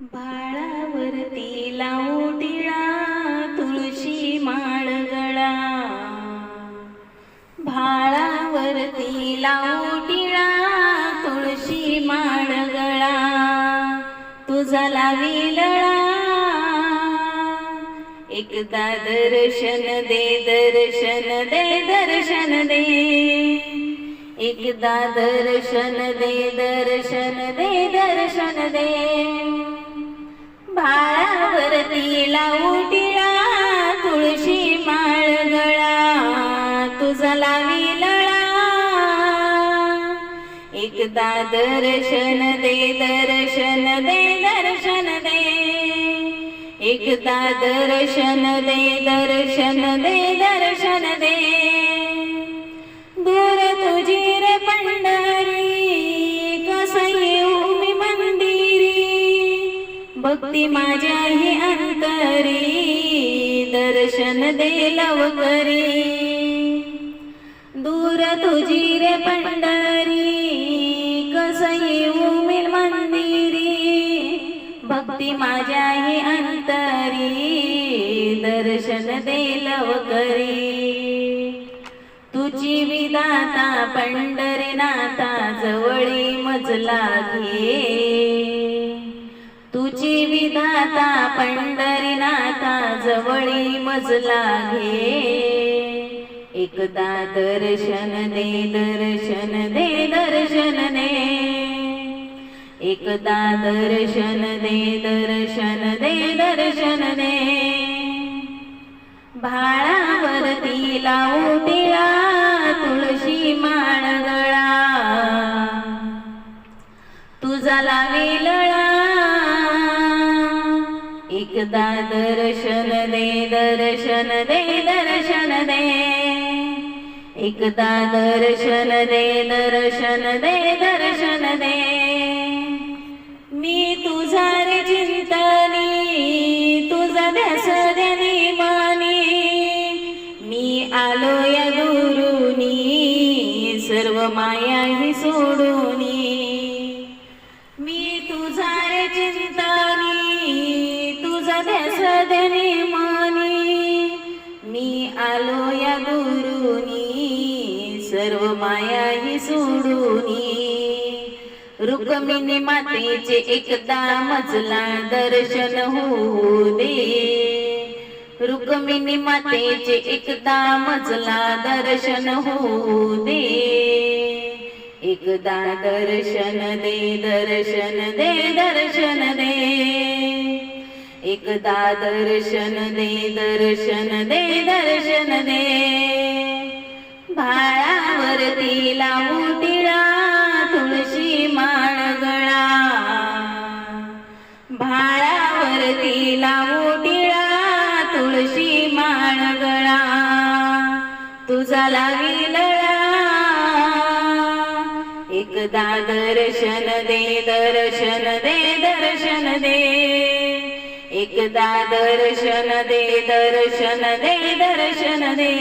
बाळावरती लावू टिळा तुळशी माळगळा. भाळावरती लावू टिळा तुळशी माळगळा. तुझा लावी लळा. एकदा दर्शन दे दर्शन दे दर्शन दे. एकदा दर्शन दे दर्शन दे दर्शन दे. भाळावरती लावू टिळा तुळशी माळ गळा. तुझा लावी लळा. एकदा दर्शन दे दर्शन दे दर्शन दे. एकदा दर्शन दे दर्शन दे दर्शन दे. दूर तुझी भक्ती माझ्या ही अंतरी दर्शन दे लवकरी. दूर तुझी रे पंढरी कसं येऊ मी मंदिरी? भक्ती माझ्या ही अंतरी दर्शन दे लवकरी. तुझी विदाता पंढरीनाथा जवळी मजला घे विधाता पंढरीनाथा जवळी मजला घे. एकदा दर्शन दे दर्शन दे दर्शन दे. एकदा दर्शन दे दर्शन दे दर्शन दे. भाळावरती लावू एकदा दर्शन दे दर्शन दे दर्शन दे। एकदा दर्शन दे दर्शन दे दर्शन दे। मी तुझा रे चिंतनी तुझा ध्यास ध्यानी मानी। मी आलो या गुरुनी सर्व माया ही सोडून सर्व माया ही सोडूनी. रुक्मिणी मातेचे एकदा मजला दर्शन होऊ दे. रुक्मिणी मातेचे एकदा मजला दर्शन होऊ दे. एकदा दर्शन दे दर्शन दे दर्शन दे. एकदा दर्शन दे दर्शन दे दर्शन दे. भाळावरती लावू टिळा तुळशी माळ गळा भाळावरती लावू टिळा तुळशी माळ गळा तुझा लावी लळा. एकदा दर्शन दे दर्शन दे दर्शन दे. एकदा दर्शन दे दर्शन दे दर्शन दे.